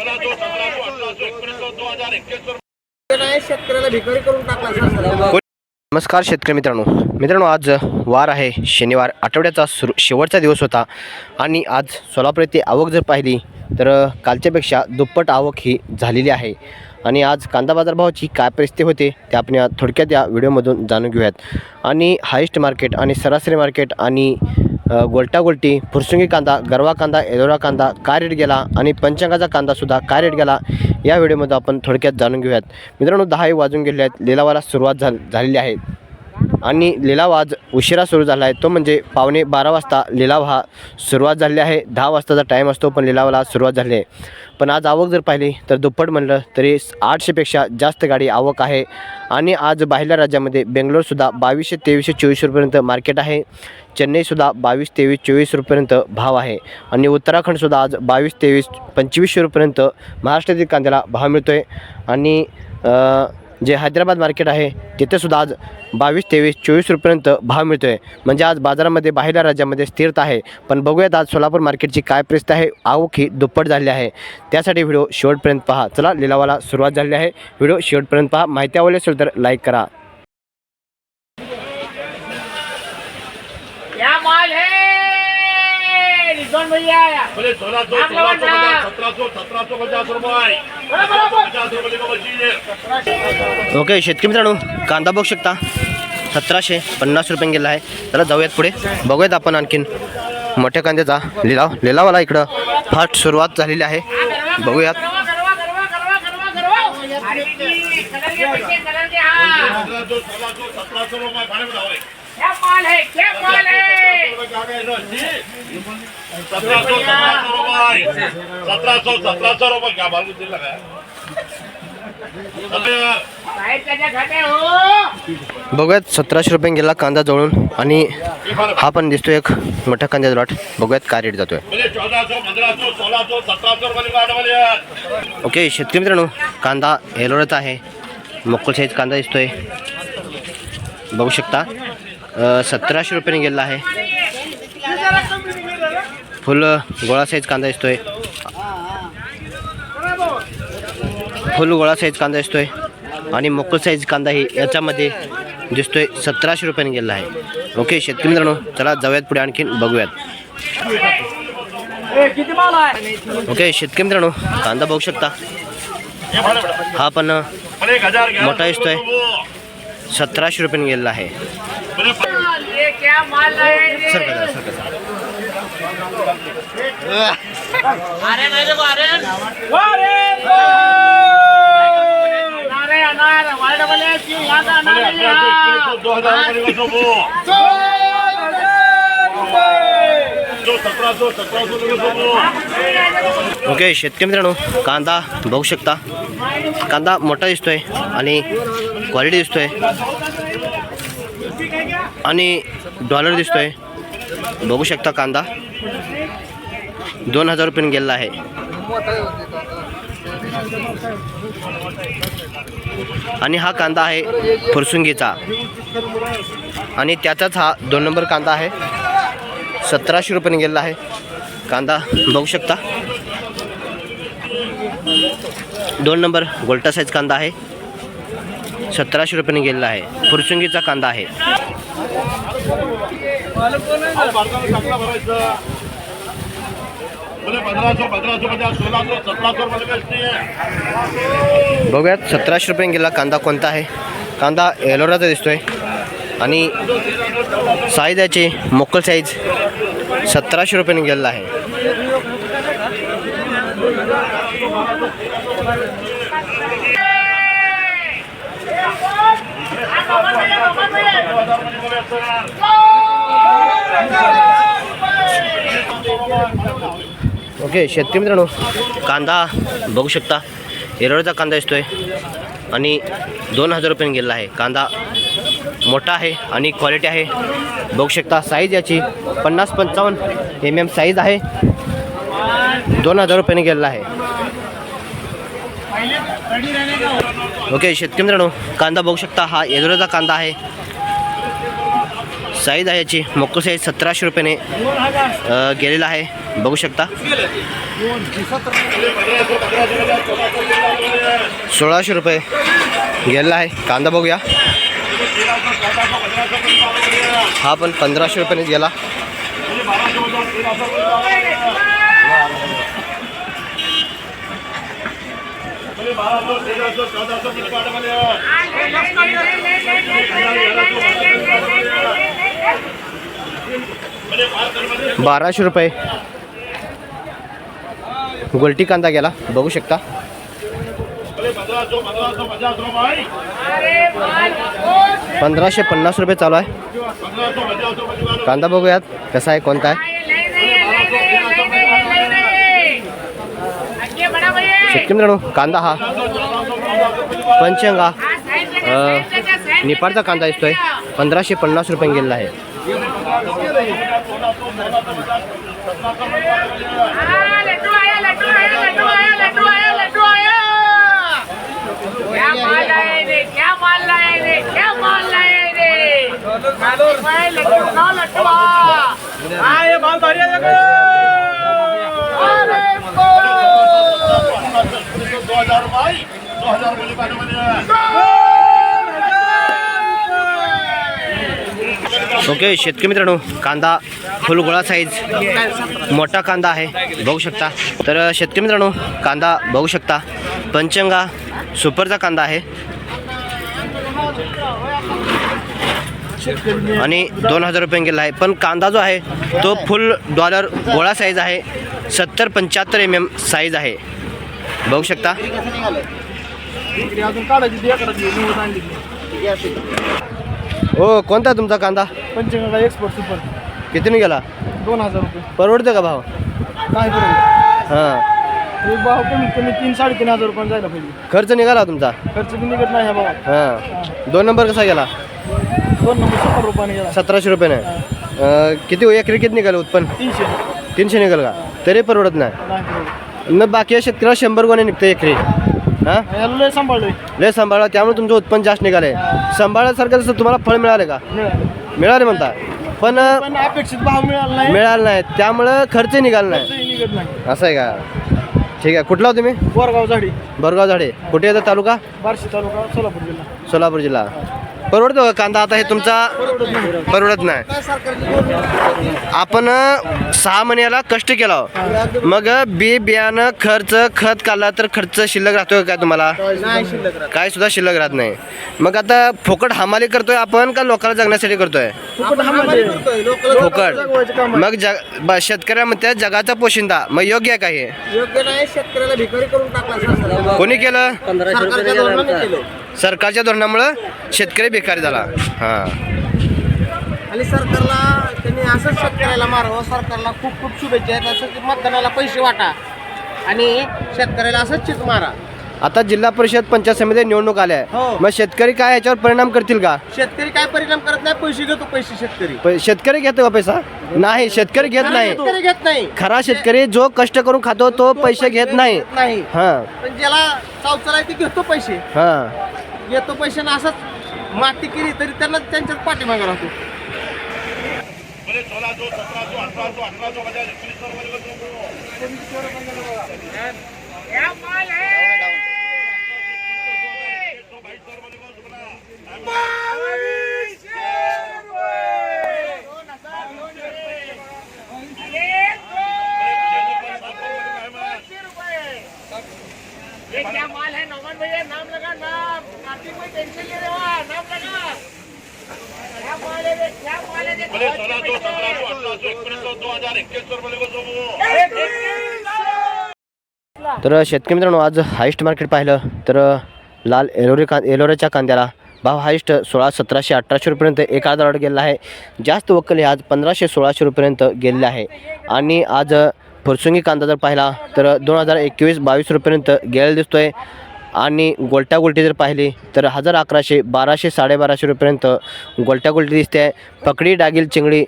दोन हजार एकवीस शेतकऱ्याला भिकारी करून टाकला नमस्कार शेतकरी मित्रांनो. मित्रांनो आज वार आहे. शनिवार आठवड्याचा सुरू शेवटचा दिवस होता आणि आज सोलापूर येथे आवक जर पाहिली तर कालच्यापेक्षा दुप्पट आवक ही झालेली आहे. आणि आज कांदा बाजारभावाची काय परिस्थिती होते ते आपण या थोडक्यात या व्हिडिओमधून जाणून घेऊयात. आणि हायेस्ट मार्केट आणि सरासरी मार्केट आणि गोलटागोलटी फुरसुंगी कांदा गरवा कांदा एलोरा कांदा काय रेट गेला आणि पंचांगाचा कांदासुद्धा काय रेट गेला या व्हिडिओमध्ये आपण थोडक्यात जाणून घेऊयात. मित्रांनो दहाही वाजून गेले आहेत. लिलावाला सुरुवात झाल झालेली आहे. आणि लिलाव आज उशिरा सुरू झाला आहे. तो म्हणजे पावणे बारा वाजता लिलाव हा सुरुवात झाली आहे. दहा वाजताचा टाईम असतो पण लिलावाला सुरुवात झाली आहे. पण आज आवक जर पाहिली तर दुप्पट म्हणलं तरी आठशेपेक्षा जास्त गाडी आवक आहे. आणि आज बाहेरल्या राज्यामध्ये बेंगलोरसुद्धा बावीसशे तेवीसशे चोवीस रुपयेपर्यंत मार्केट आहे. चेन्नईसुद्धा बावीस तेवीस चोवीस रुपयेपर्यंत भाव आहे. आणि उत्तराखंडसुद्धा आज बावीस तेवीस पंचवीसशे रुपयेपर्यंत महाराष्ट्रातील कांद्याला भाव मिळतो आहे आणि जे हैदराबाद मार्केट आहे तिथेसुद्धा आज बावीस तेवीस चोवीस रुपयेपर्यंत भाव मिळतो आहे म्हणजे आज बाजारामध्ये बाहेरल्या राज्यामध्ये स्थिरता आहे. पण बघूयात आज सोलापूर मार्केटची काय परिस्थिती आहे आवक ही दुप्पट झाली आहे. त्यासाठी व्हिडिओ शेवटपर्यंत पहा. चला लिलावाला सुरुवात झाली आहे. व्हिडिओ शेवटपर्यंत पहा. माहिती आवडली असेल तर लाईक करा क्या माल पचास रुपये पचास रुपये ओके शेतकरी मित्रांनो कांदा बघू शकता. सतराशे पन्नास रुपये गेला आहे. चला जाऊयात पुढे. बघूयात आपण आणखीन मोठ्या कांद्याचा लिलाव. लिलावाला इकडं फास्ट सुरुवात झालेली आहे. बघूयात. सतराशे रुपये क्या माल है क्या माल है हो, बघूयात सतराशे रुपये गेला कांदा जवळून आणि हा पण दिसतो एक मोठ्या कांद्याचा लॉट. बघूयात काय रेट जातोय. ओके शेतकरी मित्रांनो कांदा एलोराचा आहे. मोकळ साईज कांदा दिसतोय. बघू शकता. सतराशे रुपयाने गेलेला आहे. फुल गोळा साईज कांदा दिसतोय. फुल गोळा साईज कांदा दिसतोय. आणि मोकळ साईज कांदा ही याच्यामध्ये दिसतोय. सतराशे रुपयाने गेलेला आहे. ओके शेतकरी मित्रांनो चला जाऊयात पुढे आणखीन बघूयात. ओके शेतकरी मित्रांनो कांदा बघू शकता. हा पण मोठा दिसतोय. सतराशे रुपयाने गेलेला आहे. ये क्या माल है ये? सर का सर का अरे मेरे अरे अनार वाले क्यों अनार ओके शेतकरी मित्रांनो कांदा बघू शकता कांदा मोठा दिसतोय आणि क्वालिटी दिसतोय आणि डॉलर दिसतोय. बघू शकता कांदा. दोन हजार रुपये गेलेला आहे. आणि हा कांदा आहे फुरसुंगीचा. आणि त्याचाच हा दोन नंबर कांदा आहे. सतराशे रुपयाने गेलेला आहे. कांदा बघू शकता. दोन नंबर गोल्टा साईज कांदा आहे. सतराशे रुपयाने गेलेला आहे. फुरसुंगीचा कांदा आहे. बघूयात सतराशे रुपये गेला कांदा कोणता आहे? कांदा एलोराचा दिसतोय. आणि साईज याची मोकल साईज सतराशे रुपयाने गेलेला आहे. ओके शेतकरी मित्रांनो कांदा बघू शकता एरोळचा कांदा दिसतोय आणि दोन हजार रुपयाने गेलेला आहे. कांदा मोठा आहे आणि क्वालिटी आहे. बघू शकता साईज याची पन्नास पंचावन्न एम एम साईज आहे. दोन हजार रुपयाने गेलेला आहे. ओके शेतकरी मित्रांनो कांदा बघू शकता हा एलोराचा कांदा आहे. साईज आहे याची मोको साईज सतराशे रुपयाने गेलेला आहे. बघू शकता. सोळाशे रुपये गेलेला आहे. कांदा बघूया. हा पण पंधराशे रुपयाने गेला. बाराशे रुपये. गोलटी कांदा गेला बघू शकता. पंधराशे पन्नास रुपये चालू आहे. कांदा बघूयात कसा आहे कोणता आहे? शेतकरी मित्रांनो कांदा हा. पंचंगा निपाडचा कांदा दिसतोय. पंधराशे पन्नास रुपये गेलेला आहे. लड्डू आया लड्डू आया लड्डू आया लड्डू आया लड्डू आया क्या माल लाए रे क्या माल लाए रे क्या माल लाए रे भाई लड्डू खाओ लड्डू आ ये माल बढ़िया अरे दो हजार रुपये दो हजार रुपये पाठवले ओके शेतकरी मित्रांनो कांदा फुल गोळा साईज मोठा कांदा आहे बघू शकता. तर शेतकरी मित्रांनो कांदा बघू शकता. पंचंगा सुपरचा कांदा आहे. आणि दोन हजार रुपये गेला आहे. पण कांदा जो आहे तो फुल डॉलर गोळा साईज आहे. सत्तर पंच्याहत्तर एम एम साईज आहे. बघू शकता. हो कोणता तुमचा कांदा? पंचगंगा एक्सपोर्ट सुपर कितीने गेला? दोन हजार रुपये. परवडतं का भाव? काय करू? हां. एक भाव कमीत कमी तीन साडेतीन हजार रुपये जायला पाहिजे. खर्च निघाला तुमचा? खर्च बी निघत नाही ह्या भावात. हां. दोन नंबर कसा गेला? दोन नंबर सत्तर रुपयाने गेला. सतराशे रुपयाने. अं, किती एकरी किती निघालं उत्पन्न? तीनशे. तीनशे निघाल का? तरी परवडत नाही. नाही परवडत. मग बाकी शेतकऱ्याला शंभर गोणे निघतं एकरी. हां? याला लय सांभाळलोय. लय सांभाळा त्यामुळे तुमचं उत्पन्न जास्त निघाले सांभाळल्यासारखं जसं तुम्हाला फळ मिळाले का? मिळालं. मिळाले म्हणता. पण अपेक्षित भाव मिळाला नाही. मिळालं नाही. त्यामुळं खर्च निघाला नाही. खर्चही निघत नाही. असं आहे का? ठीक आहे. कुठला हो तुम्ही? बोरगाव झाडी. बोरगाव झाडे. कुठे येतं तालुका? बार्शी तालुका सोलापूर जिल्हा. सोलापूर जिल्हा. परवडतो का कांदा आता हे तुमचा परवडत नाही आपण सहा महिन्याला कष्ट केला हो. मग बी बियाणं खर्च खत काढला तर खर्च शिल्लक राहतोय का काय तुम्हाला नाही शिल्लक राहत. काय सुद्धा शिल्लक राहत नाही मग आता फुकट हमाली करतोय आपण का लोकांना जगण्यासाठी करतोय फुकट हमाली करतोय. लोकांना फुकट जगवायचं काम आहे. मग जग ब- शेतकऱ्या म्हणतात जगाचा पोशिंदा मग योग्य आहे का हे योग्य नाही शेतकऱ्याला भिकारी करून टाकला सरकारने. कोणी केलं सरकारच्या धोरणामुळं शेतकरी बेकारी झाला. हां. आणि सरकारला त्यांनी असंच शेतकऱ्याला मारावं सरकारला खूप खूप शुभेच्छा आहेत. असं की मतदानाला पैसे वाटा आणि शेतकऱ्याला असंच चित मारा. आता जिल्हा परिषद पंचायत समिती निवडणूक आल्या. हो. मग शेतकरी काय याच्यावर परिणाम करतील का? शेतकरी काय परिणाम करत नाही पैसे घेतो पैसे शेतकरी. प- शेतकरी घेतो का पैसा? नाही शेतकरी घेत नाही. शेतकरी घेत नाही. खरा शेतकरी जो कष्ट करून खातो तो पैसे घेत नाही. हां. पण ज्याला चावचला आहे ते घेतो पैसे. हां. येतो पैसे ना असंच माती केली तरी त्यांना त्यांच्याच पाठीमागे राहतो सोळा सतरा अठरा जो अठरा जो बजाज एकवीस सौ रुपये ये क्या माल है नौमन भैया नाम लगा नाम कार्तिक भाई टेंशन ले रहे हो नाम लगा क्या माल है रे क्या माल है रे सोळा सतरा अठरा एकोणीस हजार एकवीस रुपये तर शेतकरी मित्रांनो आज हायस्ट मार्केट पाहिलं तर लाल एलोरे कां एलोऱ्याच्या कांद्याला भाव हायस्ट सोळा सतराशे अठराशे रुपयेपर्यंत एक आधार गेलेला आहे. जास्त वक्कल हे आज पंधराशे सोळाशे रुपयेपर्यंत गेलेले आहे. आणि आज फुरसुंगी कांदा जर पाहिला तर दोन हजार एकवीस बावीस रुपयेपर्यंत गेलेला दिसतो आहे आणि गोलट्यागोलटी जर पाहिली तर हजार अकराशे बाराशे साडेबाराशे रुपयेपर्यंत गोलट्यागोलटी दिसते. आहे पकडी डागील चिंगडी